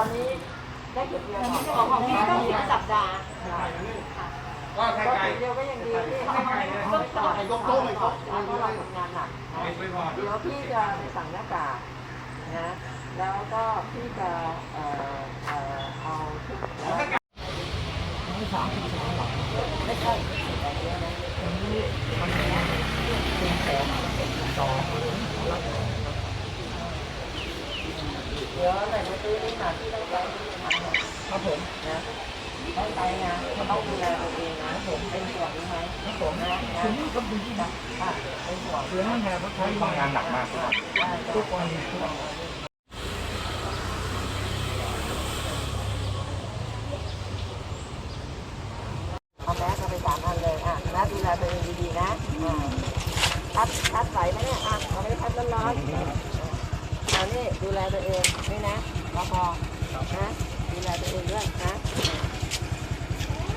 ตอนนี้ได้จุดเดียวของของพี่ต้องสิบสัปดาห์ก็ไข่ก็ไก่จุดเดียวก็ยังดีที่ต้องต่อต้องต่อเพราะเราทำงานหนักนะไม่พอเดี๋ยวพี่จะไปสั่งหน้ากากนะ แล้วก็พี่จะเอ่อเอ่อเอาชุดแล้วไม่ใช่แต่เยอะนะ ดี๋ยวไหนมาซื้อนี่มาที่ต้องไปที่ทำเนี่ยครับผมนะต้องไปนะต้องดูแลตัวเองนะผมเป็นห่วงรู้ไหมครับผมนะนะถึงนี่ก็ดูที่นะค่ะเป็นห่วงคือให้แม่เขาใช้ทำงานหนักมากทุกวันทุกวันเอาแมสเอาไปสามอันเลยอะนะดูแลตัวเองดีๆนะอ่าคัดคัดใสไหมเนี่ยอะเอาไปคัดร้อนๆ เอานี่ดูแลตัวเองนี่นะพอพอนะดูแลตัวเองด้วยนะ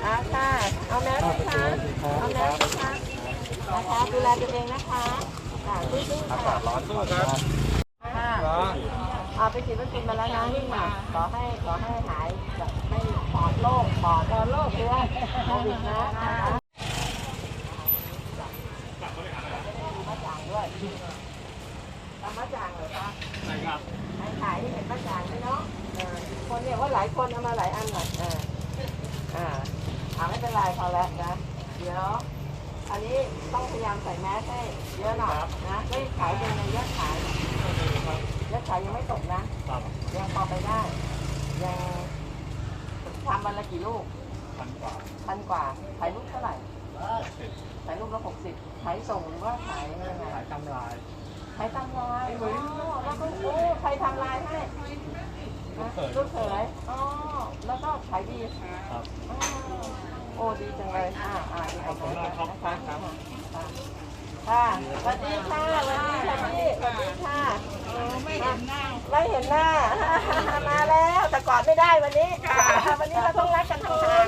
อะค่ะเอาแมสไหมคะเอาแมสไหมคะนะคะดูแลตัวเองนะคะค่ะสู้ๆค่ะกาศร้อนสู้ครับค่ะเอาไปฉีดวัคซีนมาแล้วนะนี่ค่ะขอให้ขอให้หายแบบไม่ปลอดโรคปลอดโรคด้วยโควิดนะนะคะาหลายคนเอามาหลายอันหน่อยอ่าอ่าอ่าไม่เป็นไรพอแล้วนะ เดี๋ยว อันนี้ต้องพยายามใส่แมสให้เยอะหน่อยนะไม่ขายเป็นในยอดขายยอดขายยังไม่ตกนะ ครับยังพอไปได้ ยังทำวันละกี่ลูกพันกว่าพันกว่าขายลูกเท่าไหร่ขายลูกละหกสิบขายส่งหรือว่าขายยังไงขายตำลายขายตามลายอ๋อแล้วก็โอ้ใครทำลายให้ นะลูกเขยอ๋อแล้วก็ขายดีครับอ๋อโอ้ดีจังเลยอ่าอ่าขอบคุณนะคะค่ะค่ะสวัสดีค่ะสวัสดีค่ะพี่สวัสดีค่ะไม่เห็นหน้าไม่เห็นหน้ามาแล้วแต่กอดไม่ได้วันนี้วันนี้เราต้องรักกันทางทาง